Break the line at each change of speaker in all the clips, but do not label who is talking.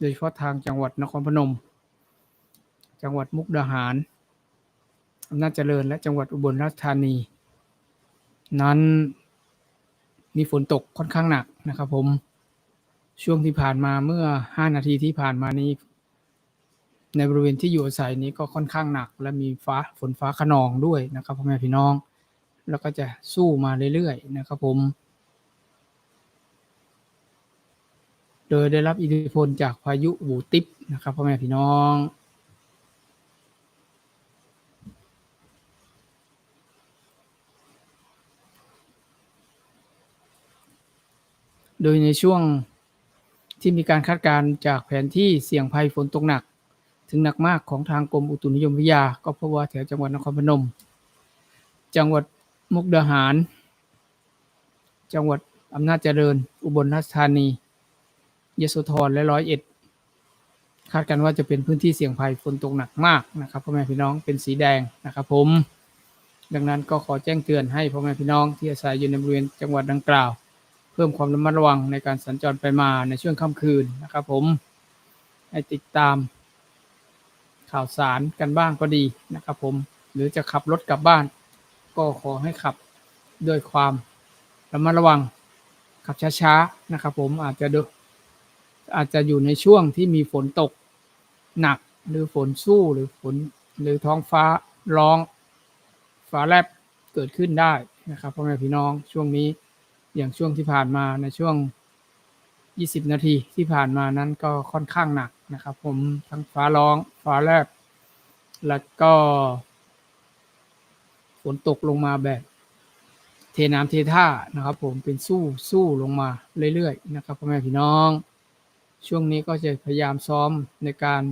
โดยเฉพาะทางจังหวัดนครพนม จังหวัดมุกดาหารอำนาจเจริญและจังหวัดอุบลราชธานี นั้นมีฝนตกค่อนข้างหนักนะครับผมช่วงที่ผ่านมาเมื่อ 5 นาทีที่ผ่านมานี้ ในบริเวณที่อยู่อาศัยนี้ก็ค่อนข้างหนัก และมีฟ้าฝนฟ้าขนองด้วยนะครับพ่อแม่พี่น้อง แล้วก็จะสู้มาเรื่อยๆนะครับผม โดยได้รับอิทธิพลจากพายุบูติปนะครับพ่อแม่พี่น้องโดยในช่วงที่มีการคาดการณ์จากแผนที่เสี่ยงภัยฝนตกหนัก ถึงหนักมากของทางกรมอุตุนิยมวิทยา ก็เพราะว่าแถวจังหวัดนครพนม จังหวัดมุกดาหาร จังหวัดอำนาจเจริญ อุบลราชธานี ยโสธรและร้อยเอ็ดคาดกันว่าจะเป็นพื้นที่เสี่ยงภัยฝนตกหนักมากนะครับพ่อแม่พี่น้องเป็นสีแดงนะครับผม ดังนั้นก็ขอแจ้งเตือนให้พ่อแม่พี่น้องที่อาศัยอยู่ในบริเวณจังหวัดดังกล่าว เพิ่มความระมัดระวังในการสัญจรไปมาในช่วงค่ำคืนนะครับผมให้ติดตามข่าวสารกันบ้างก็ดีนะครับผม หรือจะขับรถกลับบ้าน ก็ขอให้ขับด้วยความระมัดระวังขับช้าๆนะครับผมอาจจะดู อาจจะอยู่ในช่วงที่มีฝนตกหนักหรือฝนสู้หรือฝนหรือท้องฟ้าร้องฟ้าแลบเกิดขึ้นได้นะครับพ่อแม่พี่น้องช่วงนี้อย่างช่วงที่ผ่านมาในช่วง 20 นาทีที่ผ่านมานั้นก็ค่อนข้างหนักนะครับ ผมทั้งฟ้าร้องฟ้าแลบแล้วก็ฝนตกลงมาแบบ เทน้ำเทท่านะครับ ผมเป็นสู้สู้ลงมาเรื่อยๆนะครับพ่อแม่พี่น้อง ช่วงนี้ก็จะพยายามซ้อมในการ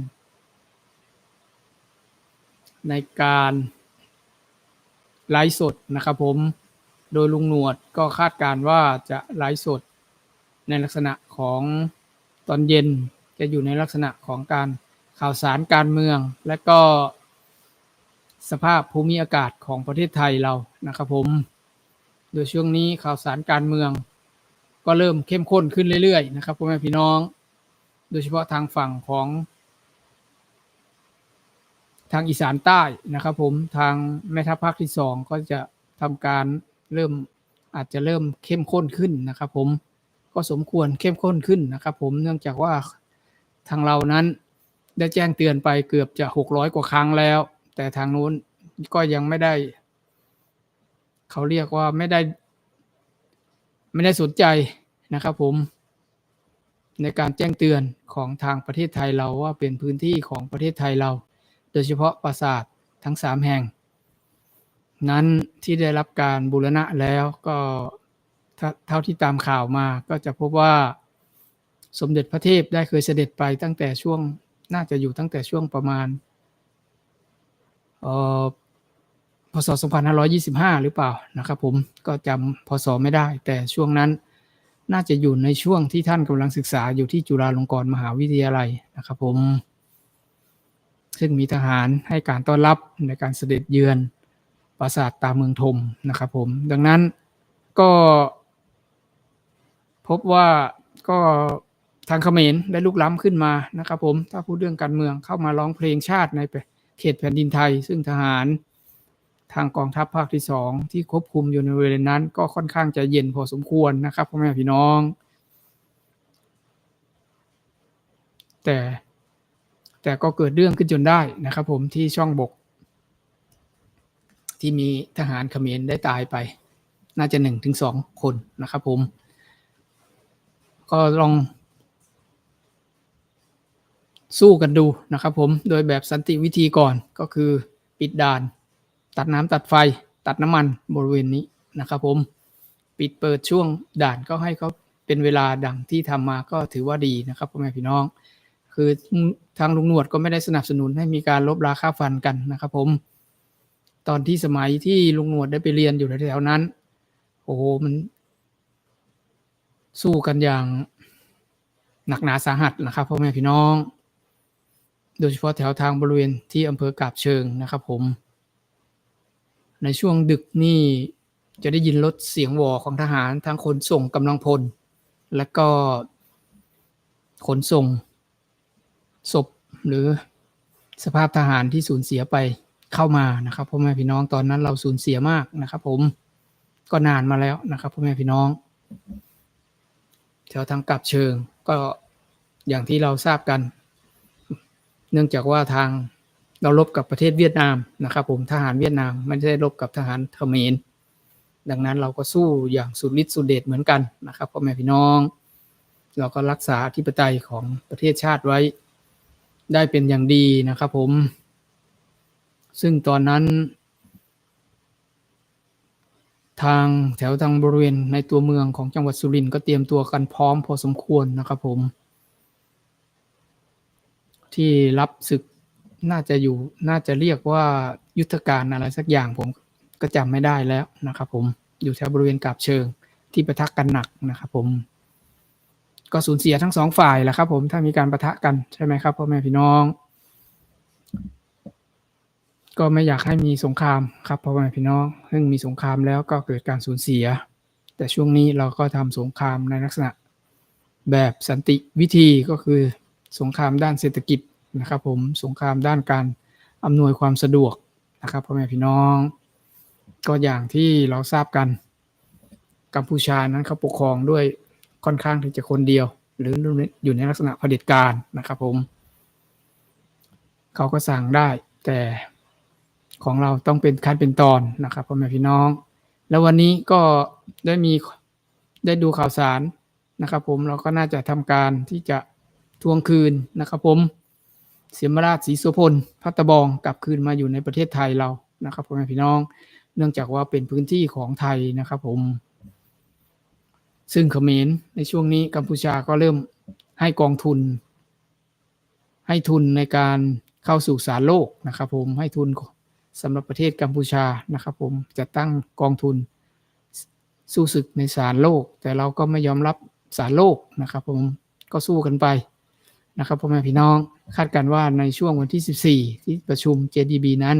ในการไลฟ์สดนะครับผม โดยลุงหนวดก็คาดการว่าจะไลฟ์สดในลักษณะของตอนเย็นจะอยู่ในลักษณะของการข่าวสารการเมือง และก็สภาพภูมิอากาศของประเทศไทยเรานะครับผม โดยช่วงนี้ข่าวสารการเมือง ก็เริ่มเข้มข้นขึ้นเรื่อยๆนะครับพ่อแม่พี่น้อง โดยเฉพาะทางฝั่งของ ทางอีสานใต้นะครับ ผมทางแม่ทัพภาคที่สองก็จะทำการเริ่มอาจจะเริ่มเข้มข้นขึ้นนะครับ ผมก็สมควรเข้มข้นขึ้นนะครับ ผมเนื่องจากว่าทางเรานั้นได้แจ้งเตือนไปเกือบจะ 600 กว่าครั้งแล้ว แต่ทางนู้นก็ยังไม่ได้ เขาเรียกว่าไม่ได้ ไม่ได้สนใจนะครับผม ในการแจ้งเตือนของทางประเทศไทยเราว่าเป็นพื้นที่ของประเทศไทยเรา โดยเฉพาะปราสาททั้ง 3 แห่ง นั้นที่ได้รับการบูรณะแล้วก็เท่าที่ตามข่าวมาก็จะพบว่าสมเด็จพระเทพได้เคยเสด็จไปตั้งแต่ช่วงน่าจะอยู่ตั้งแต่ช่วงประมาณพศ 2525 หรือเปล่านะครับผมก็จำพศไม่ได้แต่ช่วงนั้น น่าจะอยู่ในช่วงที่ท่านกำลังศึกษาอยู่ที่จุฬาลงกรณ์มหาวิทยาลัยนะครับผม ซึ่งมีทหารให้การต้อนรับในการเสด็จเยือนปราสาทตาเมืองธมนะครับผม ดังนั้นก็พบว่าก็ทางเขมรได้ลุกล้ำขึ้นมานะครับผม ถ้าพูดเรื่องการเมืองเข้ามาร้องเพลงชาติในเขตแผ่นดินไทย ซึ่งทหาร ทางกองทัพภาคที่สองที่ควบคุมอยู่ในบริเวณนั้น ก็ค่อนข้างจะเย็นพอสมควรนะครับพ่อแม่พี่น้อง แต่แต่ก็เกิดเรื่องขึ้นจนได้นะครับ ผมที่ช่องบก ที่มีทหารเขมรได้ตายไป น่าจะหนึ่งถึงสองคนนะครับ ผม ก็ลองสู้กันดูนะครับผม โดยแบบสันติวิธีก่อนก็คือปิดด่าน ตัดน้ำตัดไฟ ตัดน้ำมันบริเวณนี้นะครับผมปิดเปิดช่วงด่านก็ให้เขาเป็นเวลาดังที่ทำมาก็ถือว่าดีนะครับพ่อแม่พี่น้อง คือทางลุงหนวดก็ไม่ได้สนับสนุนให้มีการลบราค่าฟันกันนะครับผม ตอนที่สมัยที่ลุงหนวดได้ไปเรียนอยู่แถวๆนั้น โอ้โหมัน สู้กันอย่างหนักหนาสาหัสนะครับพ่อแม่พี่น้อง โดยเฉพาะแถวทางบริเวณที่อำเภอกาบเชิงนะครับผม ในช่วงดึกนี่จะได้ยินรถเสียงวอของทหารทั้งขนส่งกำลังพล และก็ขนส่งศพหรือสภาพทหารที่สูญเสียไปเข้ามานะครับพ่อแม่พี่น้องตอนนั้นเราสูญเสียมากนะครับ ผมก็นานมาแล้วนะครับพ่อแม่พี่น้องแถวทางกลับเชิงก็อย่างที่เราทราบกัน เนื่องจากว่าทาง เรารบกับประเทศเวียดนามนะครับ ผมทหารเวียดนามไม่ได้รบกับทหารเขมรดังนั้นเราก็สู้อย่างสุดฤทธิ์สุดเดชเหมือนกันนะครับพ่อแม่พี่น้อง เราก็รักษาอธิปไตยของประเทศชาติไว้ ได้เป็นอย่างดีนะครับผม ซึ่งตอนนั้น ทางแถวทางบริเวณในตัวเมืองของจังหวัดสุรินทร์ก็เตรียมตัวกันพร้อมพอสมควรนะครับผม ที่รับศึก น่าจะอยู่น่าจะเรียกว่ายุทธการอะไรสักอย่างผมก็จำไม่ได้แล้วนะครับผมอยู่แถวบริเวณกาบเชิงที่ประทักกันหนักนะครับผม ก็สูญเสียทั้งสองฝ่ายแหละครับผมถ้ามีการประทะกันใช่ไหมครับพ่อแม่พี่น้อง ก็ไม่อยากให้มีสงครามครับพ่อแม่พี่น้อง ซึ่งมีสงครามแล้วก็เกิดการสูญเสีย แต่ช่วงนี้เราก็ทำสงครามในลักษณะแบบสันติวิธีก็คือสงครามด้านเศรษฐกิจ นะครับผมสงครามด้านการอำนวยความสะดวกนะครับพ่อแม่พี่น้อง ก็อย่างที่เราทราบกันกัมพูชานั้นเขาปกครองด้วยค่อนข้างที่จะคนเดียว หรืออยู่ในลักษณะเผด็จการนะครับผมเขาก็สั่งได้แต่ของเราต้องเป็นขั้นเป็นตอนนะครับพ่อแม่พี่น้อง แล้ววันนี้ก็ได้มีได้ดูข่าวสารนะครับ ผมเราก็น่าจะทำการที่จะทวงคืนนะครับ ผม เสียมราชศรีโสพลพัตตบองกลับคืนมาอยู่ในประเทศไทยเรานะครับพ่อแม่พี่น้อง เนื่องจากว่าเป็นพื้นที่ของไทยนะครับผม ซึ่งเขมรในช่วงนี้กัมพูชาก็เริ่มให้กองทุน ให้ทุนในการเข้าสู่ศาลโลกนะครับผมให้ทุนสำหรับประเทศกัมพูชานะครับผมจะตั้งกองทุนสู้ศึกในศาลโลก แต่เราก็ไม่ยอมรับศาลโลกนะครับผมก็สู้กันไป นะครับพ่อแม่พี่น้องคาดการว่าในช่วงวันที่ 14 ที่ประชุม JDB นั้น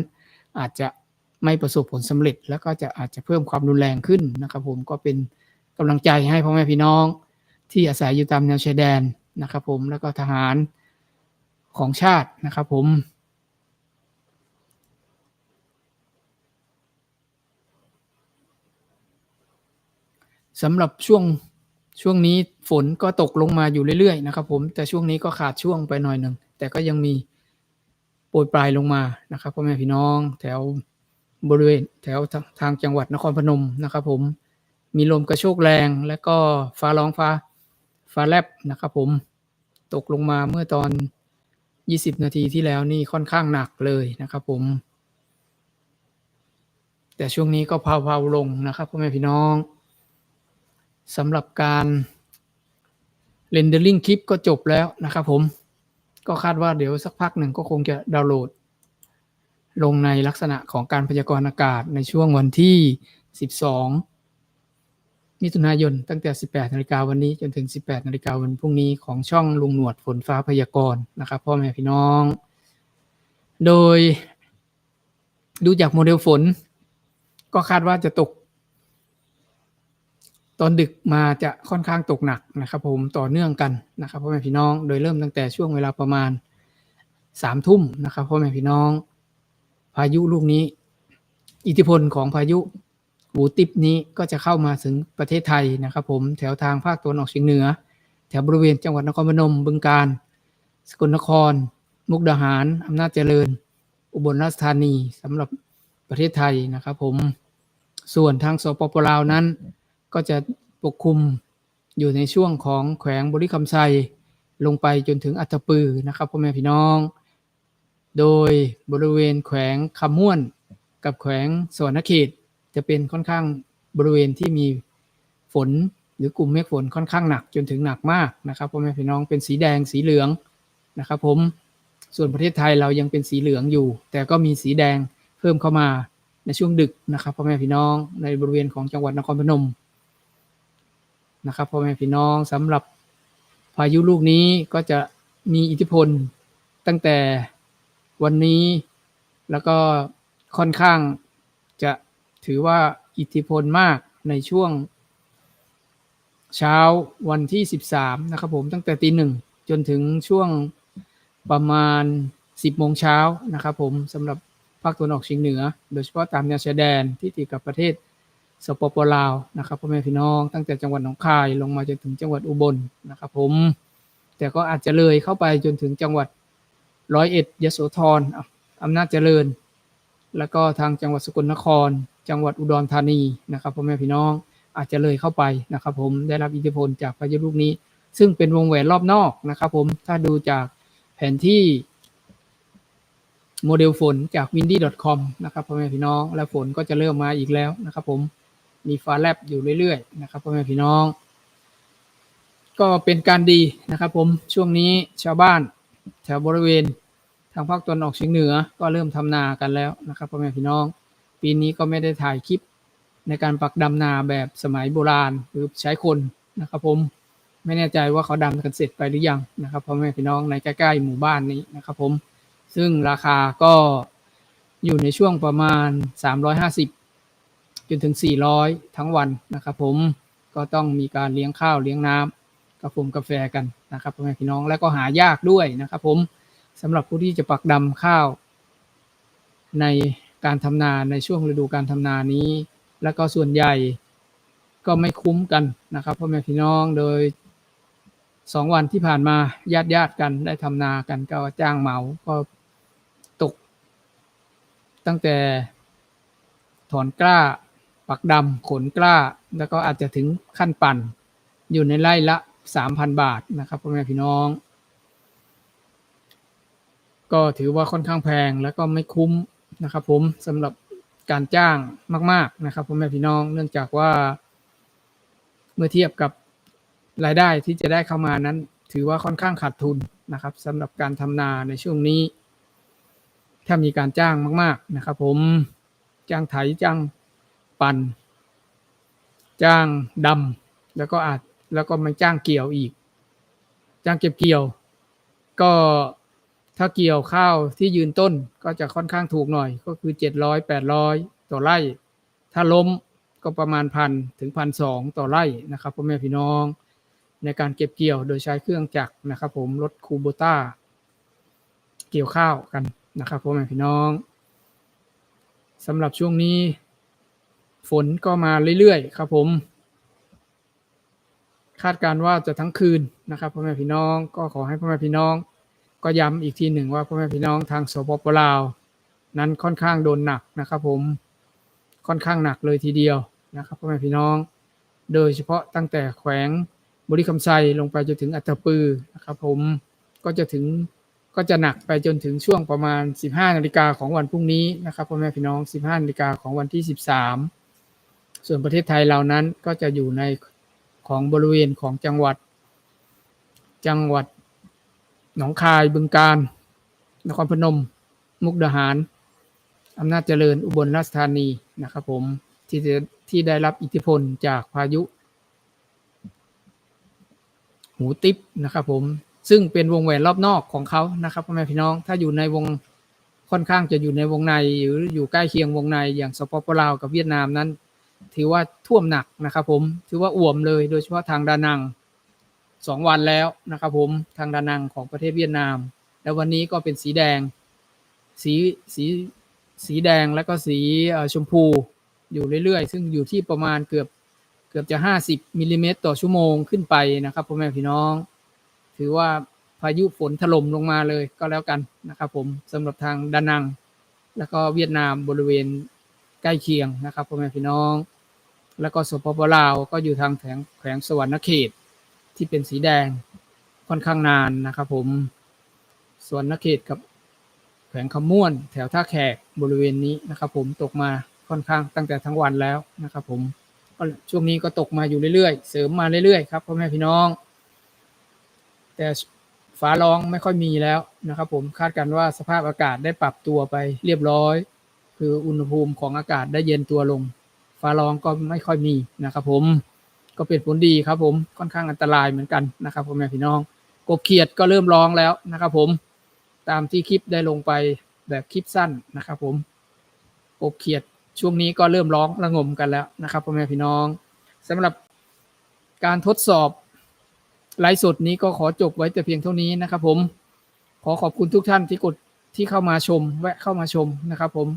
อาจจะไม่ประสบผลสำเร็จ แล้วก็จะอาจจะเพิ่มความรุนแรงขึ้นนะครับ ผมก็เป็นกำลังใจให้พ่อแม่พี่น้อง ที่อาศัยอยู่ตามแนวชายแดนนะครับ ผมแล้วก็ทหารของชาตินะครับ ผมสำหรับช่วง ช่วงนี้ฝนก็ตกลงมาอยู่เรื่อยๆนะครับ ผมแต่ช่วงนี้ก็ขาดช่วงไปหน่อยหนึ่งแต่ก็ยังมีโปรยปลายลงมานะครับพ่อแม่พี่น้องแถวบริเวณแถวทางจังหวัดนครพนมนะครับ ผมมีลมกระโชกแรงและก็ฟ้าร้องฟ้าฟ้าแลบนะครับ ผมตกลงมาเมื่อตอน 20 นาทีที่แล้วนี่ค่อนข้างหนักเลยนะครับ ผม แต่ช่วงนี้ก็เพาๆลงนะครับพ่อแม่พี่น้อง สำหรับการเรนเดอร์ลิงคลิปก็จบแล้วนะครับผม ก็คาดว่าเดี๋ยวสักพักหนึ่งก็คงจะดาวน์โหลด ลงในลักษณะของการพยากรณ์อากาศในช่วงวันที่ 12 มิถุนายน ตั้งแต่ 18นาฬิกาวันนี้จนถึง 18นาฬิกาวันพรุ่งนี้ของช่องลุงหนวดฝนฟ้าพยากรณ์นะครับพ่อแม่พี่น้อง โดยดูจากโมเดลฝน ก็คาดว่าจะตก ตอนดึกมาจะค่อนข้างตกหนักนะครับผมต่อเนื่องกันนะครับพ่อแม่พี่น้องโดยเริ่มตั้งแต่ช่วงเวลาประมาณสามทุ่มนะครับพ่อแม่พี่น้อง พายุลูกนี้ อิทธิพลของพายุหูติบนี้ก็จะเข้ามาถึงประเทศไทยนะครับ ผมแถวทางภาคตะวันออกเฉียงเหนือ แถวบริเวณจังหวัดนครพนมบึงกาฬสกลนคร มุกดาหารอำนาจเจริญ อุบลราชธานีสำหรับประเทศไทยนะครับ ผมส่วนทางสปปลาวนั้น ก็จะปกคลุมอยู่ในช่วงของแขวงบริคำไซลงไปจนถึงอัตปือนะครับพ่อแม่พี่น้อง โดยบริเวณแขวงคำม่วนกับแขวงสวรรณเขตจะเป็นค่อนข้างบริเวณที่มีฝนหรือกลุ่มเมฆฝนค่อนข้างหนักจนถึงหนักมากนะครับพ่อแม่พี่น้องเป็นสีแดงสีเหลืองนะครับผมส่วนประเทศไทยเรายังเป็นสีเหลืองอยู่ แต่ก็มีสีแดงเพิ่มเข้ามาในช่วงดึกนะครับพ่อแม่พี่น้องในบริเวณของจังหวัดนครพนม นะครับพ่อแม่พี่น้องสำหรับพายุลูกนี้ก็จะมีอิทธิพลตั้งแต่วันนี้ แล้วก็ค่อนข้างจะถือว่าอิทธิพลมากในช่วง เช้าวันที่ 13 นะครับผมตั้งแต่ตีหนึ่งจนถึงช่วงประมาณ 10 โมงเช้านะครับผมสำหรับภาคตะวันออกเฉียงเหนือ โดยเฉพาะตามแนวชายแดนที่ติดกับประเทศ สปปลาวนะครับพ่อแม่พี่น้องตั้งแต่จังหวัดหนองคายลงมาจนถึงจังหวัดอุบลนะครับผม แต่ก็อาจจะเลยเข้าไปจนถึงจังหวัดร้อยเอ็ดยโสธรอำนาจเจริญ แล้วก็ทางจังหวัดสกลนคร จังหวัดอุดรธานีนะครับพ่อแม่พี่น้องอาจจะเลยเข้าไปนะครับ ผมได้รับอิทธิพลจากพายุลูกนี้ ซึ่งเป็นวงแหวนรอบนอกนะครับ ผมถ้าดูจากแผนที่โมเดลฝนจาก windy.com นะครับพ่อแม่พี่น้อง และฝนก็จะเริ่มมาอีกแล้วนะครับผม มีฟ้าแลบอยู่เรื่อยๆนะครับพ่อแม่พี่น้อง ก็เป็นการดีนะครับผมช่วงนี้ชาวบ้านแถวบริเวณทางภาคตะวันออกเฉียงเหนือก็เริ่มทำนากันแล้วนะครับพ่อแม่พี่น้อง ปีนี้ก็ไม่ได้ถ่ายคลิปในการปักดำนาแบบสมัยโบราณหรือใช้คนนะครับผมไม่แน่ใจว่าเขาดำกันเสร็จไปหรือยังนะครับพ่อแม่พี่น้องในใกล้ๆหมู่บ้านนี้นะครับผมซึ่งราคาก็อยู่ในช่วงประมาณ 350 จนถึง 400 ทั้งวันนะครับผมก็ต้องมีการเลี้ยงข้าวเลี้ยงน้ำกาแฟกาแฟกันนะครับพ่อแม่พี่น้องและก็หายากด้วยนะครับผมสำหรับผู้ที่จะปักดำข้าว ในการทำนาในช่วงฤดูการทำนานี้ แล้วก็ส่วนใหญ่ก็ไม่คุ้มกันนะครับพ่อแม่พี่น้องโดยสองวันที่ผ่านมาญาติญาติกันได้ทำนากันก็จ้างเหมาก็ตก ตั้งแต่ถอนกล้า ปักดำขนกล้า แล้วก็อาจจะถึงขั้นปั่น อยู่ในไร่ละ 3,000 บาทนะครับพ่อแม่พี่น้อง ก็ถือว่าค่อนข้างแพงแล้วก็ไม่คุ้มนะครับ ผมสำหรับการจ้างมาก ๆนะครับพ่อแม่พี่น้องเนื่องจากว่า เมื่อเทียบกับรายได้ที่จะได้เข้ามานั้น ถือว่าค่อนข้างขาดทุนนะครับสำหรับการทำนาในช่วงนี้ ถ้ามีการจ้างมาก ๆนะครับ ผมจ้างไถจ้าง ปัน จ้างดำแล้วก็อาจแล้วก็มาจ้างเกี่ยวอีก จ้างเก็บเกี่ยว ก็ถ้าเกี่ยวข้าวที่ยืนต้นก็จะค่อนข้างถูกหน่อย ก็คือเจ็ดร้อยแปดร้อยต่อไร่ ถ้าล้มก็ประมาณพันถึงพันสองต่อไร่นะครับพ่อแม่พี่น้องในการเก็บเกี่ยวโดยใช้เครื่องจักรนะครับ ผมรถคูโบต้าเกี่ยวข้าวกันนะครับพ่อแม่พี่น้องสำหรับช่วงนี้ ฝนก็มาเรื่อยๆ ครับผม คาดการณ์ว่าจะทั้งคืนนะครับพ่อแม่พี่น้องก็ขอให้พ่อแม่พี่น้อง ก็ย้ำอีกทีหนึ่งว่าพ่อแม่พี่น้องทางสปปลาว นั้นค่อนข้างโดนหนักนะครับผมค่อนข้างหนักเลยทีเดียวนะครับพ่อแม่พี่น้อง โดยเฉพาะตั้งแต่แขวงบริคำไซลงไปจนถึงอัตตปือนะครับผมก็จะถึงก็จะหนักไปจนถึงช่วงประมาณ 15 นาฬิกาของวันพรุ่งนี้นะครับพ่อแม่พี่น้อง 15 นาฬิกาของวันที่ 13 ส่วนประเทศไทยเรานั้นก็จะอยู่ในของบริเวณของจังหวัด จังหวัดหนองคายบึงกาฬนครพนม มุกดาหารอำนาจเจริญอุบลราชธานีนะครับผมที่จะที่ได้รับอิทธิพลจากพายุ หูติปนะครับผมซึ่งเป็นวงแหวนรอบนอกของเขานะครับพ่อแม่พี่น้องถ้าอยู่ในวงค่อนข้างจะอยู่ในวงในหรืออยู่ใกล้เคียงวงในอย่างสปปลาวกับเวียดนามนั้น ถือว่าท่วมหนักนะครับผมถือว่าอ่วมเลยโดยเฉพาะทางดานังสองวันแล้วนะครับผมทางดานังของประเทศเวียดนาม แล้ววันนี้ก็เป็นสีแดง สีสีสีแดงแล้วก็สีชมพูอยู่เรื่อยๆ ซึ่งอยู่ที่ประมาณเกือบเกือบจะ 50มิลลิเมตรต่อชั่วโมงขึ้นไปนะครับพ่อแม่พี่น้อง ถือว่าพายุฝนถล่มลงมาเลยก็แล้วกันนะครับผมสำหรับทางดานัง แล้วก็เวียดนามบริเวณ ใกล้เคียงนะครับพ่อแม่พี่น้อง แล้วก็สปปลาวก็อยู่ทางแถงแขวงสวรรณเขตที่เป็นสีแดงค่อนข้างนานนะครับผมสวรรณเขตกับแขวงคำม่วนแถวท่าแขกบริเวณนี้นะครับผมตกมาค่อนข้างตั้งแต่ทั้งวันแล้วนะครับผมก็ช่วงนี้ก็ตกมาอยู่เรื่อยๆ เสริมมาเรื่อยๆครับพ่อแม่พี่น้อง แต่ฟ้าร้องไม่ค่อยมีแล้วนะครับผมคาดการณ์ว่าสภาพอากาศได้ปรับตัวไปเรียบร้อย คืออุณหภูมิของอากาศได้เย็นตัวลง ฟ้าร้องก็ไม่ค่อยมีนะครับ ผมก็เป็นผลดีครับ ผมค่อนข้างอันตรายเหมือนกันนะครับพ่อแม่พี่น้อง กบเขียดก็เริ่มร้องแล้วนะครับ ผมตามที่คลิปได้ลงไปแบบคลิปสั้นนะครับ ผมกบเขียดช่วงนี้ก็เริ่มร้องระงมกันแล้วนะครับพ่อแม่พี่น้องสำหรับการทดสอบไลฟ์สดนี้ก็ขอจบไว้แต่เพียงเท่านี้นะครับ ผมขอขอบคุณทุกท่านที่กดที่เข้ามาชมแวะเข้ามาชมนะครับ ผม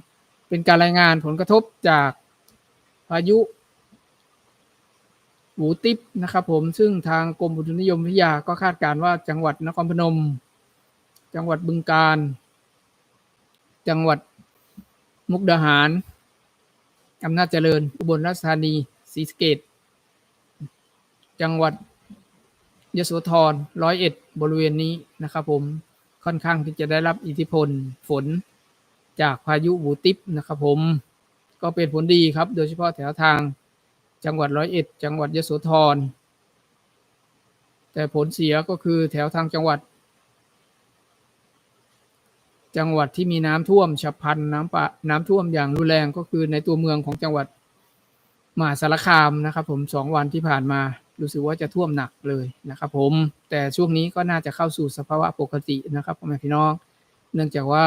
เป็นการรายงานผลกระทบจากพายุหูติปนะครับผมซึ่งทางกรมอุตุนิยมวิทยาก็คาดการณ์ว่าจังหวัดนครพนม จังหวัดบึงกาฬจังหวัดมุกดาหารอำนาจเจริญอุบลราชธานีศรีสะเกษจังหวัดยโสธรร้อยเอ็ดบริเวณนี้นะครับผมค่อนข้างที่จะได้รับอิทธิพลฝน จากพายุหวูติปนะครับผมก็เป็นผลดีครับ โดยเฉพาะแถวทางจังหวัดร้อยเอ็ด จังหวัดยโสธร แต่ผลเสียก็คือแถวทางจังหวัด จังหวัดที่มีน้ำท่วมฉับพลันน้ำปะน้ำท่วมอย่างรุนแรงก็คือในตัวเมืองของจังหวัดมหาสารคามนะครับ ผมสองวันที่ผ่านมารู้สึกว่าจะท่วมหนักเลยนะครับ ผมแต่ช่วงนี้ก็น่าจะเข้าสู่สภาวะปกตินะครับพ่อแม่พี่น้อง เนื่องจากว่า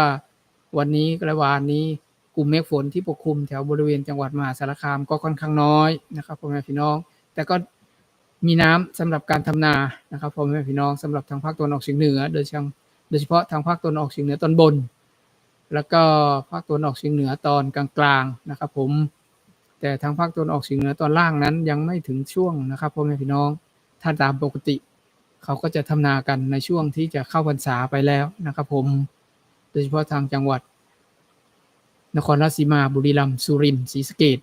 วันนี้และวานนี้กลุ่มเมฆฝนที่ปกคลุมแถวบริเวณจังหวัดมหาสารคามก็ค่อนข้างน้อยนะครับพ่อแม่พี่น้อง แต่ก็มีน้ำสำหรับการทำนานะครับพ่อแม่พี่น้องสำหรับทางภาคตะวันออกเฉียงเหนือ โดยเฉพาะโดยเฉพาะทางภาคตะวันออกเฉียงเหนือตอนบน แล้วก็ภาคตะวันออกเฉียงเหนือตอนกลางๆนะครับ ผม แต่ทางภาคตะวันออกเฉียงเหนือตอนล่างนั้นยังไม่ถึงช่วงนะครับพ่อแม่พี่น้องถ้าตามปกติ เขาก็จะทำนากันในช่วงที่จะเข้าพรรษาไปแล้วนะครับ ผม โดยเฉพาะทางจังหวัด นครราชสีมาบุรีรัมย์สุรินทร์ศรีสะเกษ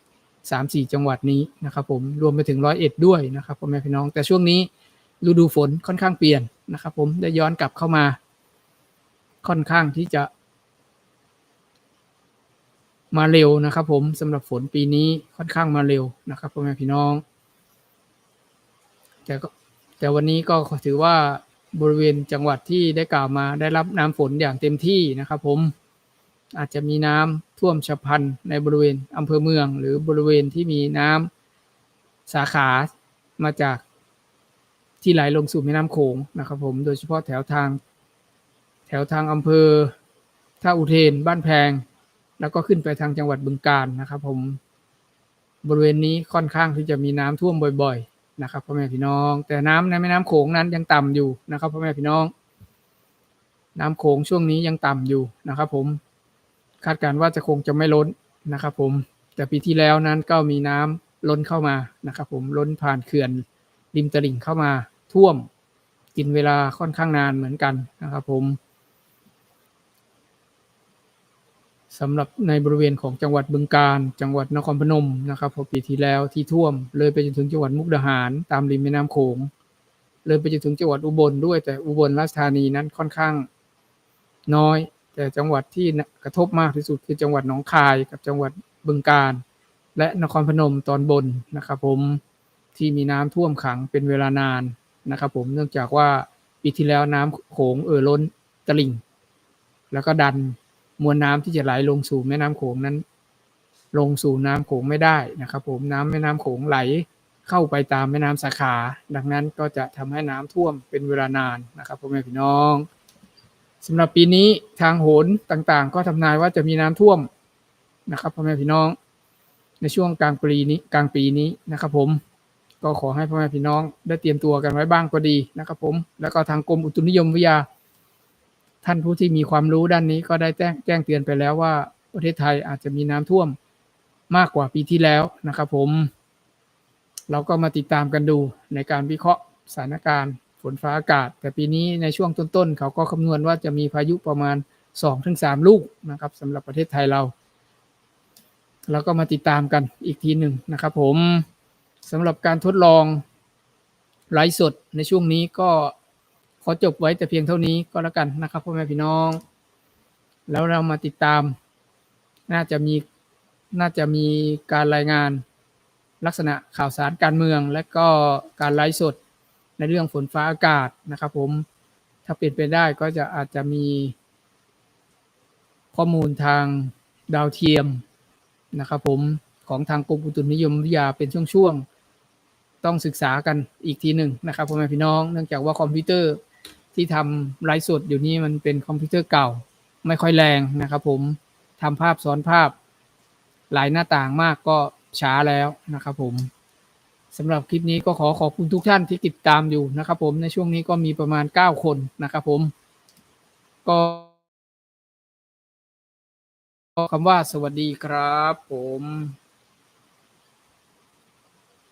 สามสี่จังหวัดนี้นะครับผมรวมไปถึงร้อยเอ็ดด้วยนะครับพ่อแม่พี่น้อง แต่ช่วงนี้ฤดูฝนค่อนข้างเปลี่ยนนะครับผมได้ย้อนกลับเข้ามา ค่อนข้างที่จะ มาเร็วนะครับ ผมสำหรับฝนปีนี้ค่อนข้างมาเร็วนะครับพ่อแม่พี่น้อง แต่ก็แต่วันนี้ก็ถือว่า บริเวณจังหวัดที่ได้กล่าวมาได้รับน้ำฝนอย่างเต็มที่นะครับผมอาจจะมีน้ำท่วมฉับพลันในบริเวณอำเภอเมือง หรือบริเวณที่มีน้ำสาขามาจากที่ไหลลงสู่แม่น้ำโขงนะครับผมโดยเฉพาะแถวทาง แถวทางอำเภอท่าอุเทน บ้านแพง แล้วก็ขึ้นไปทางจังหวัดบึงกาฬนะครับผมบริเวณนี้ค่อนข้างที่จะมีน้ำท่วมบ่อย นะครับพ่อแม่พี่น้อง แต่น้ำในแม่น้ำโขงนั้นยังต่ำอยู่นะครับพ่อแม่พี่น้อง น้ำโขงช่วงนี้ยังต่ำอยู่นะครับ ผมคาดการณ์ว่าจะคงจะไม่ล้นนะครับ ผมแต่ปีที่แล้วนั้นก็มีน้ำล้นเข้ามานะครับ ผมล้นผ่านเขื่อนริมตลิ่งเข้ามาท่วมกินเวลาค่อนข้างนานเหมือนกันนะครับ ผม สำหรับในบริเวณของจังหวัดบึงกาฬจังหวัดนครพนมนะครับพอปีที่แล้วที่ท่วม เลยไปจนถึงจังหวัดมุกดาหาร ตามริมแม่น้ำโขง เลยไปจนถึงจังหวัดอุบลด้วย แต่อุบลราชธานีนั้นค่อนข้างน้อย แต่จังหวัดที่กระทบมากที่สุดคือจังหวัดหนองคายกับจังหวัดบึงกาฬและนครพนมตอนบนนะครับผมที่มีน้ำท่วมขังเป็นเวลานานนะครับผมเนื่องจากว่าปีที่แล้วน้ำโขงเอ่อล้นตลิ่ง แล้วก็ดัน มวลน้ำที่จะไหลลงสู่แม่น้ำโขงนั้น ลงสู่น้ำโขงไม่ได้นะครับผมน้ำแม่น้ำโขงไหลเข้าไปตามแม่น้ำสาขา ดังนั้นก็จะทำให้น้ำท่วมเป็นเวลานานนะครับพ่อแม่พี่น้องสำหรับปีนี้ทางโหนต่างๆ ก็ทำนายว่าจะมีน้ำท่วมนะครับพ่อแม่พี่น้อง ในช่วงกลางปีนี้กลางปีนี้นะครับผมก็ขอให้พ่อแม่พี่น้องได้เตรียมตัวกันไว้บ้างก็ดีนะครับผม แล้วก็ทางกรมอุตุนิยมวิทยา ท่านผู้ที่มีความรู้ด้านนี้ก็ได้แจ้งแจ้งเตือนไปแล้วว่า ประเทศไทยอาจจะมีน้ำท่วมมากกว่าปีที่แล้วนะครับผม เราก็มาติดตามกันดูในการวิเคราะห์สถานการณ์ฝนฟ้าอากาศ แต่ปีนี้ในช่วงต้นๆ เขาก็คำนวณว่าจะมีพายุประมาณ 2-3 ลูกนะครับสำหรับประเทศไทยเราเราก็มาติดตามกันอีกทีหนึ่งนะครับผมสำหรับการทดลองไลฟ์สดในช่วงนี้ก็ ขอจบไว้แต่เพียงเท่านี้ก็แล้วกันนะครับพ่อแม่พี่น้อง แล้วเรามาติดตาม น่าจะมีน่าจะมีการรายงานลักษณะข่าวสารการเมือง และก็การไลฟ์สดในเรื่องฝนฟ้าอากาศนะครับผมถ้าเปลี่ยนไปได้ก็จะอาจจะมี ข้อมูลทางดาวเทียมนะครับผมของทางกรมอุตุนิยมวิทยาเป็นช่วงๆต้องศึกษากันอีกทีหนึ่งนะครับพ่อแม่พี่น้อง เนื่องจากว่าคอมพิวเตอร์ ที่ทำไลฟ์สดอยู่นี้มันเป็นคอมพิวเตอร์เก่า ไม่ค่อยแรงนะครับผมทำภาพซ้อนภาพ หลายหน้าต่างมากก็ช้าแล้วนะครับผมสำหรับคลิปนี้ก็ขอขอบคุณทุกท่านที่ติดตามอยู่นะครับผมในช่วงนี้ก็มีประมาณ 9 คนนะครับผม ก็คำว่าสวัสดีครับผม